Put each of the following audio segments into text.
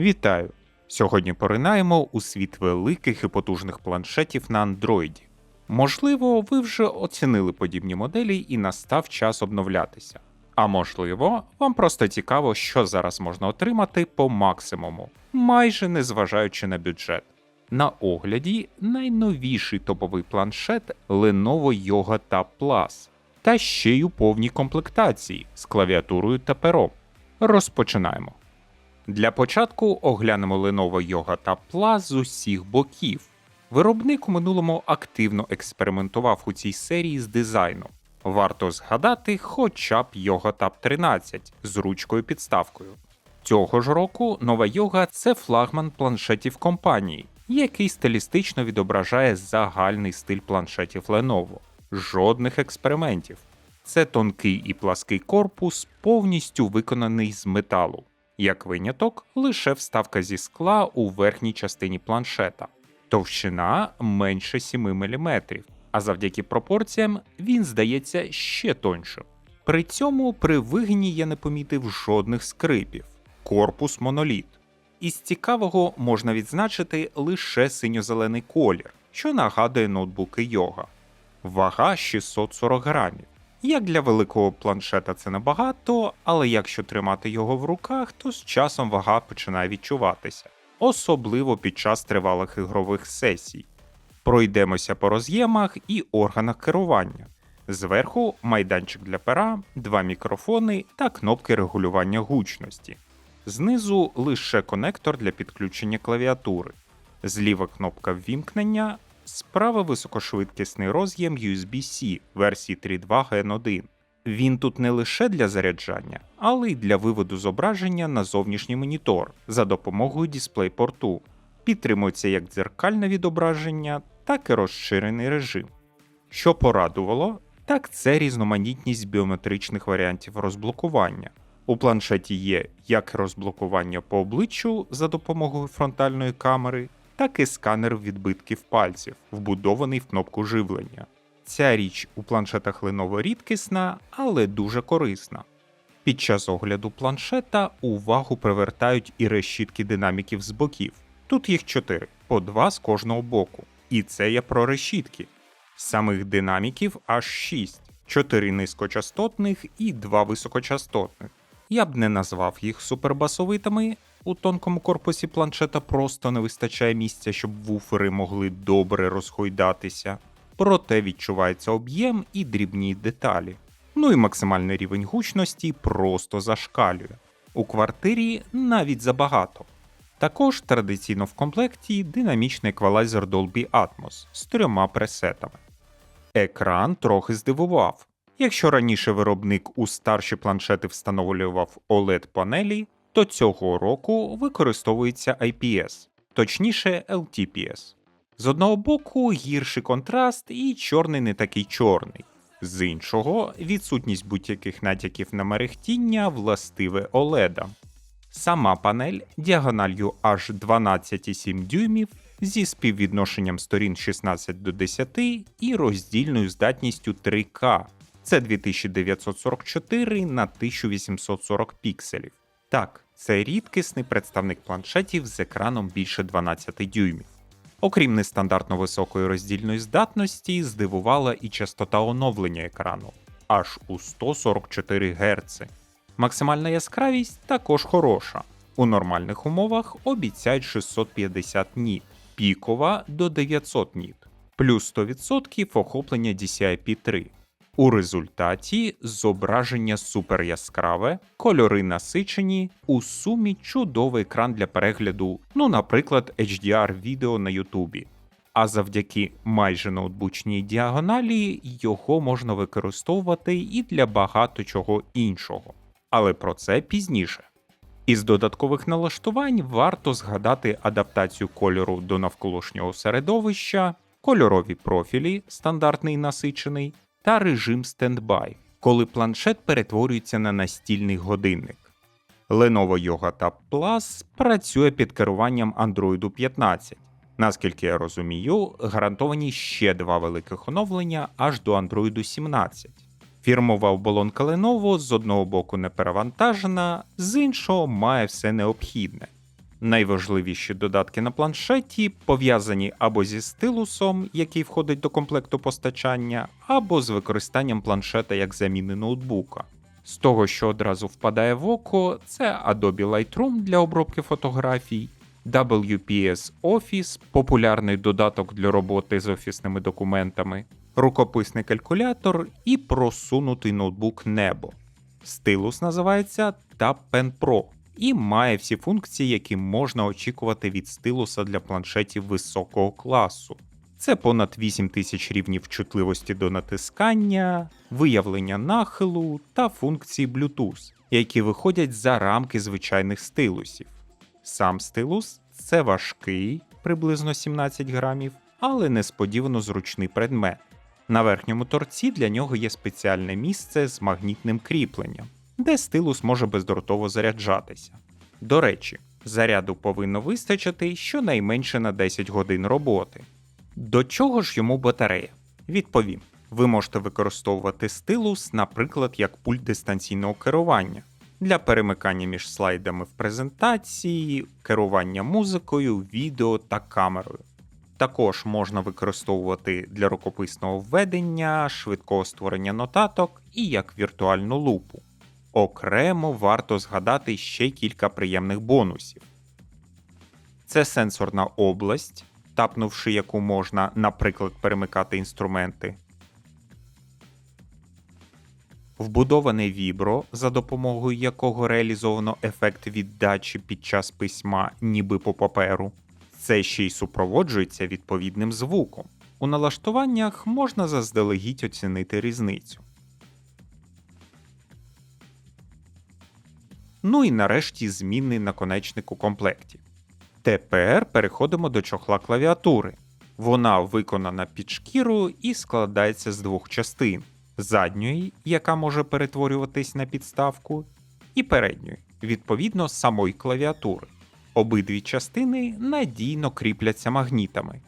Вітаю! Сьогодні поринаємо у світ великих і потужних планшетів на Андроїді. Можливо, ви вже оцінили подібні моделі і настав час обновлятися. А можливо, вам просто цікаво, що зараз можна отримати по максимуму, майже не зважаючи на бюджет. На огляді найновіший топовий планшет Lenovo Yoga Tab Plus, та ще й у повній комплектації з клавіатурою та пером. Розпочинаємо. Для початку оглянемо Lenovo Yoga Tab Plus з усіх боків. Виробник у минулому активно експериментував у цій серії з дизайном. Варто згадати хоча б Yoga Tab 13 з ручкою підставкою. Цього ж року нова Yoga – це флагман планшетів компанії, який стилістично відображає загальний стиль планшетів Lenovo. Жодних експериментів. Це тонкий і плаский корпус, повністю виконаний з металу. Як виняток, лише вставка зі скла у верхній частині планшета. Товщина менше 7 мм, а завдяки пропорціям він здається ще тоншим. При цьому при вигині я не помітив жодних скрипів. Корпус моноліт. Із цікавого можна відзначити лише синьо-зелений колір, що нагадує ноутбуки йога. Вага 640 грамів. Як для великого планшета це небагато, але якщо тримати його в руках, то з часом вага починає відчуватися, особливо під час тривалих ігрових сесій. Пройдемося по роз'ємах і органах керування. Зверху майданчик для пера, два мікрофони та кнопки регулювання гучності. Знизу лише конектор для підключення клавіатури. Зліва кнопка ввімкнення, справа високошвидкісний роз'єм USB-C версії 3.2 Gen 1. Він тут не лише для заряджання, але й для виводу зображення на зовнішній монітор за допомогою DisplayPort. Підтримується як дзеркальне відображення, так і розширений режим. Що порадувало, так це різноманітність біометричних варіантів розблокування. У планшеті є як розблокування по обличчю за допомогою фронтальної камери, так і сканер відбитків пальців, вбудований в кнопку живлення. Ця річ у планшетах Lenovo рідкісна, але дуже корисна. Під час огляду планшета увагу привертають і решітки динаміків з боків. Тут їх 4, по 2 з кожного боку. І це я про решітки. Самих динаміків аж 6, 4 низькочастотних і 2 високочастотних. Я б не назвав їх супербасовитими. У тонкому корпусі планшета просто не вистачає місця, щоб вуфери могли добре розхойдатися. Проте відчувається об'єм і дрібні деталі. Ну і максимальний рівень гучності просто зашкалює. У квартирі навіть забагато. Також традиційно в комплекті динамічний еквалайзер Dolby Atmos з трьома пресетами. Екран трохи здивував. Якщо раніше виробник у старші планшети встановлював oled панелі, то цього року використовується IPS, точніше LTPS. З одного боку гірший контраст і чорний не такий чорний, з іншого відсутність будь-яких натяків на мерехтіння властиве OLED. Сама панель діагональю аж 12,7 дюймів зі співвідношенням сторін 16 до 10 і роздільною здатністю 3К. Це 2944 на 1840 пікселів. Так, це рідкісний представник планшетів з екраном більше 12 дюймів. Окрім нестандартно високої роздільної здатності, здивувала і частота оновлення екрану аж у 144 Гц. Максимальна яскравість також хороша. У нормальних умовах обіцяють 650 ніт, пікова до 900 ніт, плюс 100% охоплення DCI-P3. У результаті зображення супер яскраве, кольори насичені, у сумі чудовий екран для перегляду, ну, наприклад, HDR відео на Ютубі. А завдяки майже ноутбучній діагоналі його можна використовувати і для багато чого іншого. Але про це пізніше. Із додаткових налаштувань варто згадати адаптацію кольору до навколишнього середовища, кольорові профілі, стандартний насичений, та режим стендбай, коли планшет перетворюється на настільний годинник. Lenovo Yoga Tab Plus працює під керуванням Android 15. Наскільки я розумію, гарантовані ще два великих оновлення аж до Android 17. Фірмова оболонка Lenovo з одного боку не перевантажена, з іншого має все необхідне. Найважливіші додатки на планшеті пов'язані або зі стилусом, який входить до комплекту постачання, або з використанням планшета як заміни ноутбука. З того, що одразу впадає в око, це Adobe Lightroom для обробки фотографій, WPS Office, популярний додаток для роботи з офісними документами, рукописний калькулятор і просунутий ноутбук Nebo. Стилус називається Tab Pen Pro і має всі функції, які можна очікувати від стилуса для планшетів високого класу. Це понад 8000 рівнів чутливості до натискання, виявлення нахилу та функції Bluetooth, які виходять за рамки звичайних стилусів. Сам стилус це важкий, приблизно 17 грамів, але несподівано зручний предмет. На верхньому торці для нього є спеціальне місце з магнітним кріпленням, де стилус може бездротово заряджатися. До речі, заряду повинно вистачити щонайменше на 10 годин роботи. До чого ж йому батарея? Відповім: ви можете використовувати стилус, наприклад, як пульт дистанційного керування для перемикання між слайдами в презентації, керування музикою, відео та камерою. Також можна використовувати для рукописного введення, швидкого створення нотаток і як віртуальну лупу. Окремо варто згадати ще кілька приємних бонусів. Це сенсорна область, тапнувши яку можна, наприклад, перемикати інструменти. Вбудоване вібро, за допомогою якого реалізовано ефект віддачі під час письма, ніби по паперу. Це ще й супроводжується відповідним звуком. У налаштуваннях можна заздалегідь оцінити різницю. Ну і нарешті змінний наконечник у комплекті. Тепер переходимо до чохла клавіатури. Вона виконана під шкіру і складається з двох частин: задньої, яка може перетворюватись на підставку, і передньої, відповідно самої клавіатури. Обидві частини надійно кріпляться магнітами.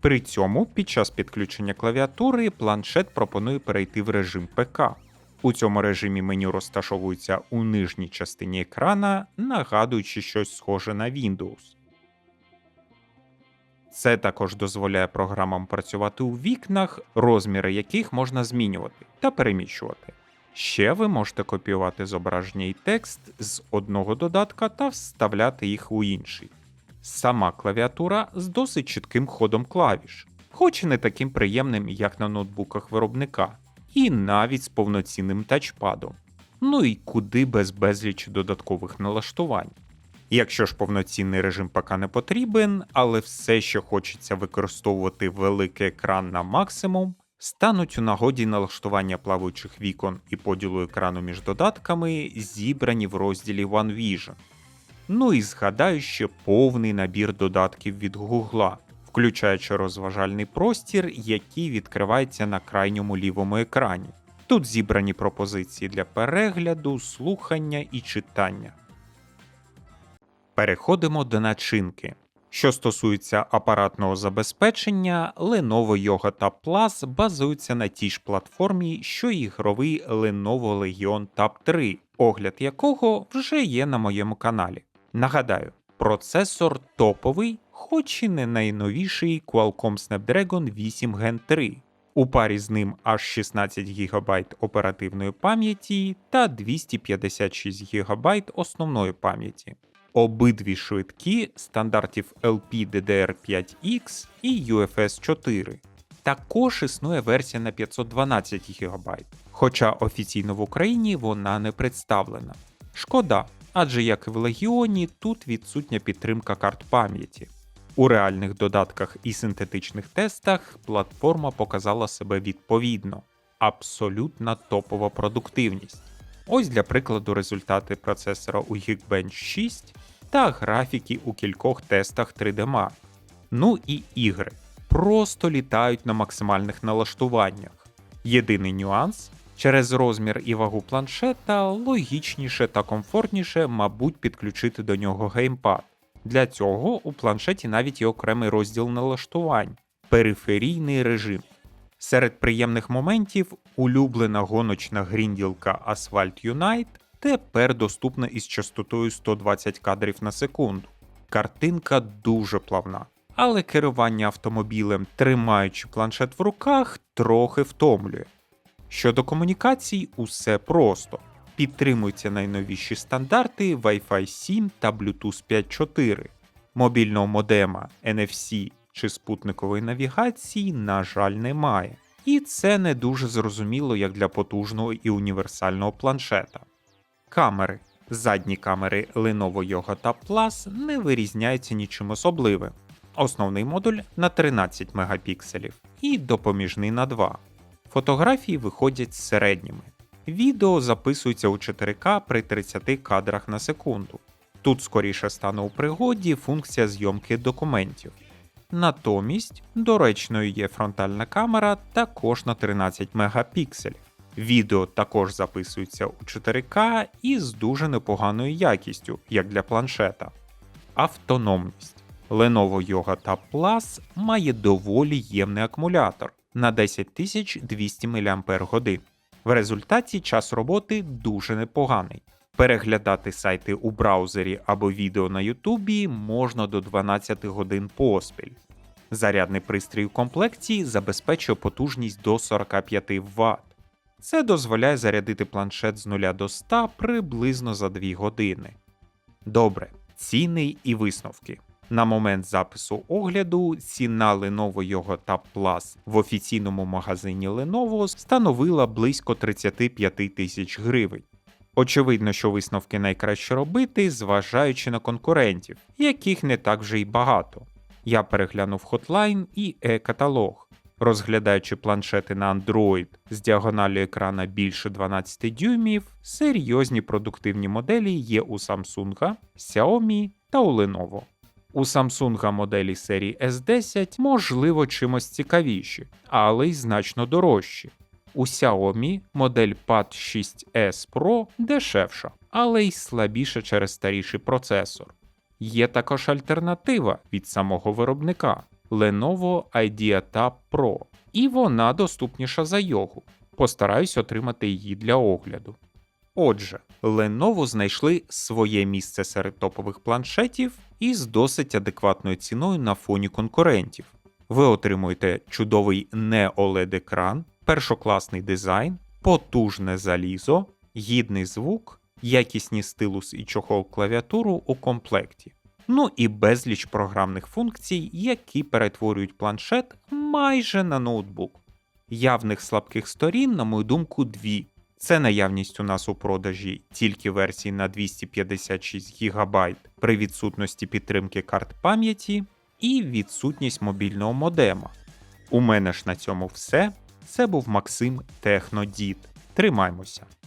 При цьому під час підключення клавіатури планшет пропонує перейти в режим ПК. У цьому режимі меню розташовується у нижній частині екрана, нагадуючи щось схоже на Windows. Це також дозволяє програмам працювати у вікнах, розміри яких можна змінювати та переміщувати. Ще ви можете копіювати зображення і текст з одного додатка та вставляти їх у інший. Сама клавіатура з досить чітким ходом клавіш, хоч і не таким приємним, як на ноутбуках виробника, і навіть з повноцінним тачпадом. Ну і куди без безлічі додаткових налаштувань. Якщо ж повноцінний режим ПК не потрібен, але все ще хочеться використовувати великий екран на максимум, стануть у нагоді налаштування плаваючих вікон і поділу екрану між додатками, зібрані в розділі OneVision. Ну і згадаю ще повний набір додатків від Гугла, включаючи розважальний простір, який відкривається на крайньому лівому екрані. Тут зібрані пропозиції для перегляду, слухання і читання. Переходимо до начинки. Що стосується апаратного забезпечення, Lenovo Yoga Tab Plus базується на тій ж платформі, що й ігровий Lenovo Legion Tab 3, огляд якого вже є на моєму каналі. Нагадаю, процесор топовий, хоч і не найновіший Qualcomm Snapdragon 8 Gen 3. У парі з ним аж 16 ГБ оперативної пам'яті та 256 ГБ основної пам'яті. Обидві швидкі стандартів LPDDR5X і UFS 4. Також існує версія на 512 ГБ, хоча офіційно в Україні вона не представлена. Шкода, адже як і в Легіоні, тут відсутня підтримка карт пам'яті. У реальних додатках і синтетичних тестах платформа показала себе відповідно, абсолютна топова продуктивність. Ось для прикладу результати процесора у Geekbench 6 та графіки у кількох тестах 3D Mark. Ну і ігри просто літають на максимальних налаштуваннях. Єдиний нюанс через розмір і вагу планшета логічніше та комфортніше, мабуть, підключити до нього геймпад. Для цього у планшеті навіть є окремий розділ налаштувань периферійний режим. Серед приємних моментів улюблена гоночна грінділка Asphalt Unite тепер доступна із частотою 120 кадрів на секунду. Картинка дуже плавна, але керування автомобілем, тримаючи планшет в руках, трохи втомлює. Щодо комунікацій, усе просто. Підтримуються найновіші стандарти Wi-Fi 7 та Bluetooth 5.4. Мобільного модема NFC чи спутникової навігації, на жаль, немає. І це не дуже зрозуміло як для потужного і універсального планшета. Камери. Задні камери Lenovo Yoga Tab Plus не вирізняються нічим особливим. Основний модуль на 13 мегапікселів і допоміжний на 2. Фотографії виходять середніми. Відео записується у 4К при 30 кадрах на секунду. Тут скоріше стане у пригоді функція зйомки документів. Натомість доречною є фронтальна камера також на 13 мегапікселів. Відео також записується у 4К і з дуже непоганою якістю, як для планшета. Автономність. Lenovo Yoga Tab Plus має доволі ємний акумулятор на 10200 мАч. В результаті час роботи дуже непоганий. Переглядати сайти у браузері або відео на Ютубі можна до 12 годин поспіль. Зарядний пристрій у комплекті забезпечує потужність до 45 Вт. Це дозволяє зарядити планшет з 0 до 100 приблизно за 2 години. Добре, ціни і висновки. На момент запису огляду ціна Lenovo Yoga Plus в офіційному магазині Lenovo становила близько 35 тисяч гривень. Очевидно, що висновки найкраще робити, зважаючи на конкурентів, яких не так вже й багато. Я переглянув Hotline і e-каталог. Розглядаючи планшети на Android з діагоналю екрана більше 12 дюймів, серйозні продуктивні моделі є у Samsung, Xiaomi та у Lenovo. У Samsung моделі серії S10 можливо чимось цікавіші, але й значно дорожчі. У Xiaomi модель Pad 6s Pro дешевша, але й слабіша через старіший процесор. Є також альтернатива від самого виробника Lenovo IdeaTab Pro, і вона доступніша за йогу. Постараюсь отримати її для огляду. Отже, Lenovo знайшли своє місце серед топових планшетів із досить адекватною ціною на фоні конкурентів. Ви отримуєте чудовий не oled екран першокласний дизайн, потужне залізо, гідний звук, якісні стилус і чохол клавіатуру у комплекті. Ну і безліч програмних функцій, які перетворюють планшет майже на ноутбук. Явних слабких сторін, на мою думку, дві. Це наявність у нас у продажі тільки версії на 256 ГБ при відсутності підтримки карт пам'яті і відсутність мобільного модема. У мене ж на цьому все. Це був Максим Технодід. Тримаймося!